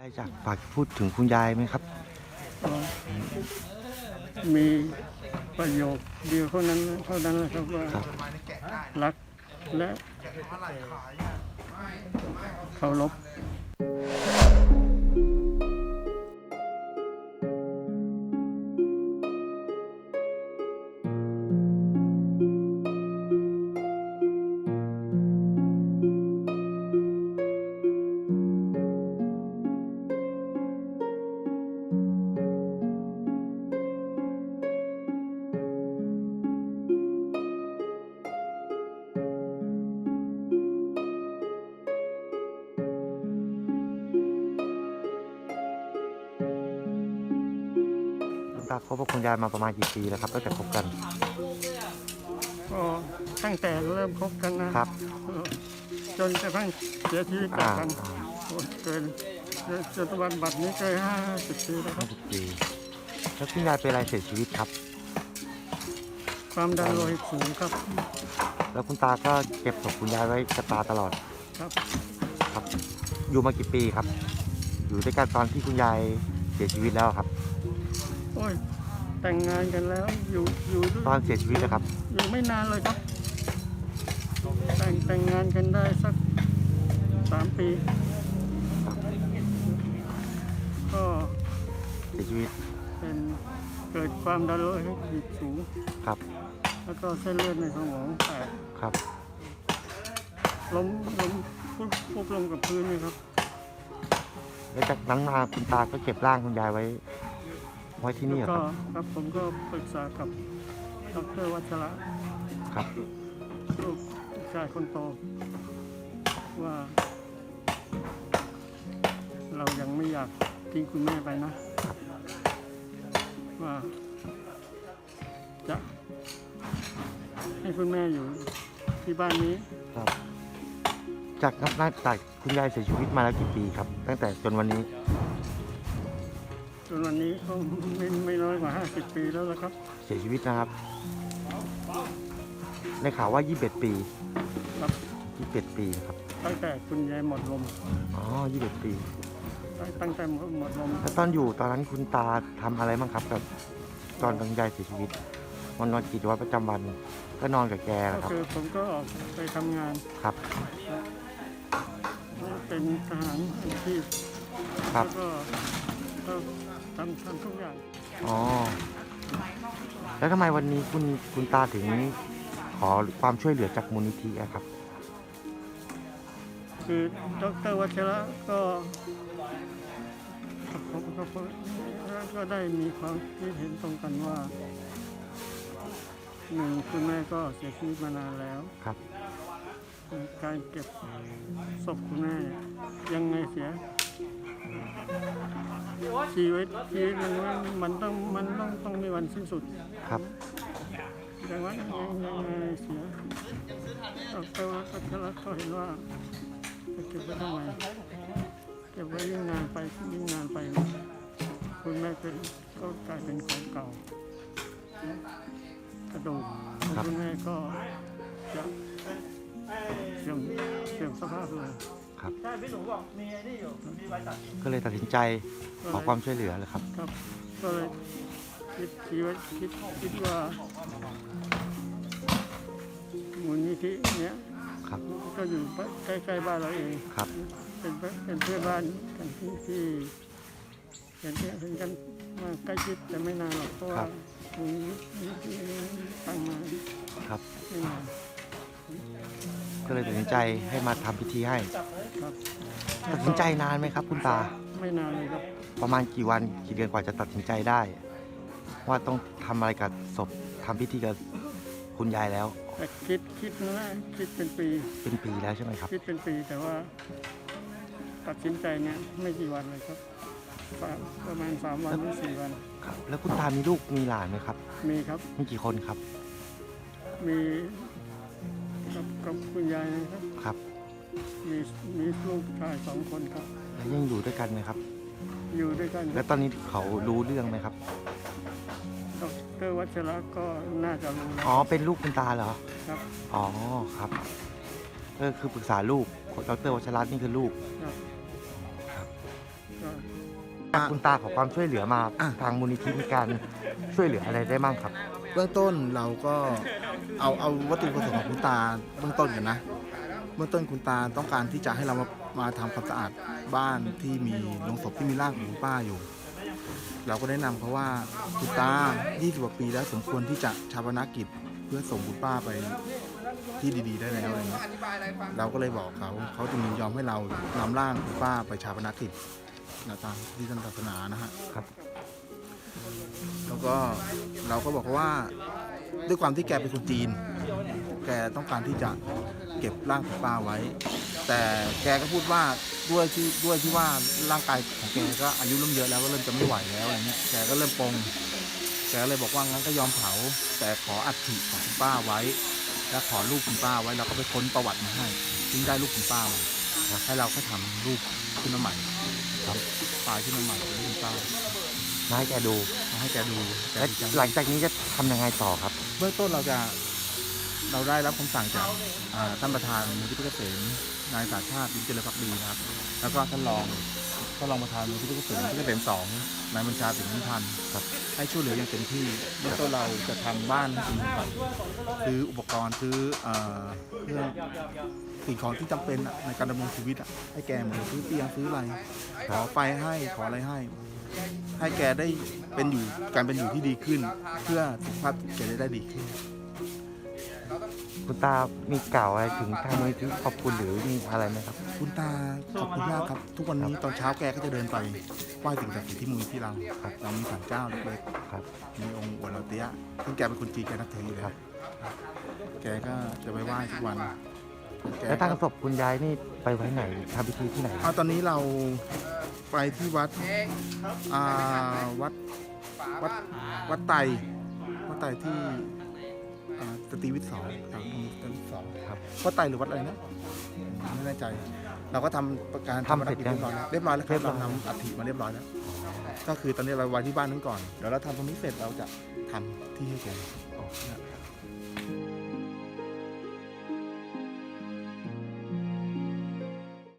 ยายจากฝากพูดถึงคุณยายไหมครับก็มีประโยคเดียวเท่านั้นเท่านั้นแหละครับว่าครับ รักและเคารพ คุณตาคบกับคุณยายมาประมาณกี่ปีแล้วครับตั้งแต่คบกันก็ตั้งแต่เริ่มคบกันนะครับ เออจนกระทั่งเสียชีวิตจากกันอ่า โอ้ยเกินจนวันบัดนี้เกินห้าสิบปีแล้วคห้ารับสิบปีแล้วคุณยายเป็นอะไรเสียชีวิตครับ ความดันโลหิตสูงครับ แล้วคุณตาก็เก็บศพคุณยายไว้กับตาตลอดครับ ครับ อยู่มากี่ปีครับ อยู่ด้วยกันตอนที่คุณยายเสียชีวิตแล้วครับ โอ้ยแต่งงานกันแล้วอยู่อยู่ด้วยตอนเสียชีวิตนะครับ อยู่ไม่นานเลยครับ แต่งแต่งงานกันได้สักสามปี ก็เสียชีวิตเป็นเกิดความดันโลหิตสูง ครับแล้วก็เส้นเลือดในสมองแตกครับล้มล้มฟุบฟุบลงกับพื้นเลยครับ แล้วจากนั้นมาคุณตาก็เก็บร่างคุณยายไว้ไว้ที่นี่เหรอก็ครับครับผมก็ปรึกษากับดรวัชระครับ ลูกชายคนโต ว่า เรายังไม่อยากทิ้งคุณแม่ไปนะ ว่า จะ ให้คุณแม่อยู่ที่บ้านนี้ครับ จากนับนับจากคุณยายเสียชีวิตมาแล้วกี่ปีครับ ตั้งแต่จนวันนี้ จนวันนี้ก็ไม่ไม่น้อยกว่า 50 ปีแล้วละครับ เสียชีวิตนะครับในข่าวว่า 21 ปีครับ 21 ปีครับ ตั้งแต่คุณยายหมดลม อ๋อ 21 ปี ตั้งตั้งแต่หมดหมดลมแล้วตอนอยู่ตอนนั้นคุณตาทำอะไรบ้างครับกับตอนคุณยายเสียชีวิตวันนอนกิจวัตรประจำวัน ก็นอนกับแกก็นะครับ คือผมก็ออกไปทำงาน ครับ เป็นทหารอาชีพครับแล้วก็ก็ ทำทำทุกอย่างอ๋อ แล้วทำไมวันนี้คุณคุณตาถึงขอความช่วยเหลือจากมูลนิธิอะครับ คือดรวัชระก็ผมก็ก็ได้มีความคิดเห็นตรงกันว่าหนึ่งคุณแม่ก็เสียชีวิตมานานแล้วครับ การเก็บศพคุณแม่ยังไงเสีย ชีวิตชีวิตมันว่ามันต้องมันต้องต้องมีวันสิ้นสุดครับแต่ว่ายังยังไงเสียดรวัชระก็เห็นว่าจะเก็บไว้ทำไมเก็บไว้ยิ่งนานไปยิ่งนานไปนะคุณแม่ก็ก็กลายเป็นของเก่ากระดูกของครับคุณแม่ก็จะเสื่อมเสื่อมสภาพลง ครับ ใช่พี่หนูบอกมีไอ้นี่อยู่มีใบตัดก็เลยตัดสินใจขอความช่วยเหลือเลยครับ ครับ ก็เลยคิดคิดว่าคิดคิดว่ามูลนิธิเนี้ยครับ ก็อยู่ใกล้ๆบ้านเราเองครับ เป็นเพื่อนเป็นเพื่อนบ้านกันที่ที่เห็นเห็นกันมาใกล้ชิดแต่ไม่นานหรอกเพราะว่ามูลนิธินี้ตั้งมาครับ ไม่นาน ก็เลยตัดสินใจให้มาทำพิธีให้ครับตัดสินใจนานไหมครับ คุณตา ไม่นานเลยครับประมาณกี่วันกี่เดือนกว่าจะตัดสินใจได้ ว่าต้องทำอะไรกับศพทำพิธีกับคุณยายแล้ว แต่คิดคิดนะคิดเป็นปีเป็นปีแล้วใช่ไหมครับ คิดเป็นปีแต่ว่า ตัดสินใจเนี่ยไม่กี่วันเลยครับสามประมาณสามวันหรือสี่วันครับ แล้วคุณตามีลูกมีหลานไหมครับ มีครับ มีกี่คนครับ มี กับกับคุณยายนะครับ ครับมีมีลูกชายสองคนครับ แล้วยังอยู่ด้วยกันไหมครับ อยู่ด้วยกันคแล้รับวตอนนี้เขารู้เรื่องไหมครับดรวัชระก็น่าจะรู้แล้วอ๋อ เป็นลูกคุณตาเหรอ ครับ อ๋อ ครับก็คือปรึกษาลูก ดรวัชรัตน์นี่คือลูก ครับครับก็ก็คุณตาขอความช่วยเหลือมาอะทางมูลนิธิมีการช่วยเหลืออะไรได้บ้างครับ เบื้องต้นเราก็เอาเอาวัตถุประสงค์ของคุณตาเบื้องต้นกันนะ เบื้องต้นคุณตาต้องการที่จะให้เรามามาทำความสะอาดบ้านที่มีโลงศพที่มีร่างของคุณป้าอยู่ เราก็แนะนำเขาว่าคุณตา 20กว่าปีแล้วสมควรที่จะชาปนกิจเพื่อส่งคุณป้าไปที่ดีๆได้แล้วอะไรเงี้ยเราก็เลยบอกเขาเขาจึงยินยอมให้เรานำร่างคุณป้าไปชาปนกิจนะตามที่ทางศาสนานะฮะ ครับ แล้วก็เราก็บอกเขาว่าด้วยความที่แกเป็นคนจีน แกต้องการที่จะเก็บร่างของป้าไว้ แต่แกก็พูดว่าด้วยที่ด้วยที่ว่าร่างกายของแกก็อายุเริ่มเยอะแล้วก็เริ่มจะไม่ไหวแล้วอะไรเงี้ยแกก็เริ่มปงแกเลยบอกว่างั้นก็ยอมเผา แต่ขออัฐิของคุณป้าไว้ และขอรูปคุณป้าไว้เราก็ไปค้นประวัติมาให้จึงได้รูปคุณป้ามาให้เราก็ทำรูปขึ้นมาใหม่ครับปลายขึ้นมาใหม่เป็นรูปคุณป้า มาให้แกดู มาให้แกดูแกและดีใจหลังจากนี้จะทำยังไงต่อครับ เบื้องต้นเราจะเราได้รับคำสั่งจากอ่าท่านประธานมูลที่พิเกษมนายสาชาติวิจิตรพักดีนะครับ แล้วก็ท่านรองท่านรองประธานมูลที่พิเกษมพิเกษมสองนายบัญชาสิงห์พันธ์ครับให้ช่วยเหลืออย่างเต็มที่เบื้องต้นเราจะทำบ้านให้คุณก่อนซื้ออุปกรณ์ซื้ออ่าเครื่องสิ่งของที่จำเป็นอะในการดำรงชีวิตอะให้แกเหมือนซื้อเตียงซื้ออะไรขอไฟให้ขออะไรให้ ให้แกได้เป็นอยู่การเป็นอยู่ที่ดีขึ้น เพื่อสุขภาพจิตแกจะได้ดีขึ้น คุณตามีกล่าวอะไรถึงทางมูลนิธิขอบคุณหรือมีอะไรไหมครับ คุณตาขอบคุณมากครับ ทุกวันนี้ตอนเช้าแกก็จะเดินไปไหว้สิ่งศักดิ์สิทธิ์ที่มูลที่เราครับเรามีศาลเจ้าเล็กครับ ๆมีองค์อวดเราเตี้ยซึ่งแกเป็นคนจีนแกนับถืออยู่แล้ครัวบแกก็จะไปไหว้ทุกวันแกแล้วทางศพคุณยายนี่ไปไว้ไหนทำพิธีที่ไหนคเอารับตอนนี้เรา ไปที่วัดอ่าวัดวัดวัดไตรวัดไตรที่อ่าสตรีวิทย์สองแถวตรงสตรีวิทย์สองครับวัดไตรหรือวัดอะไรนะไม่แน่ใจ เราก็ทำประการทำเสร็จเรียบร้อยแล้วเรียบร้อยแล้วคเรีรัยบบร้อยเรานำอัฐิมาเรียบร้อยแล้วก็คือตอนนี้เราไว้ที่บ้านนั้นก่อนเดี๋ยวเราทำตรงนี้เสร็จเราจะทำที่ให้แก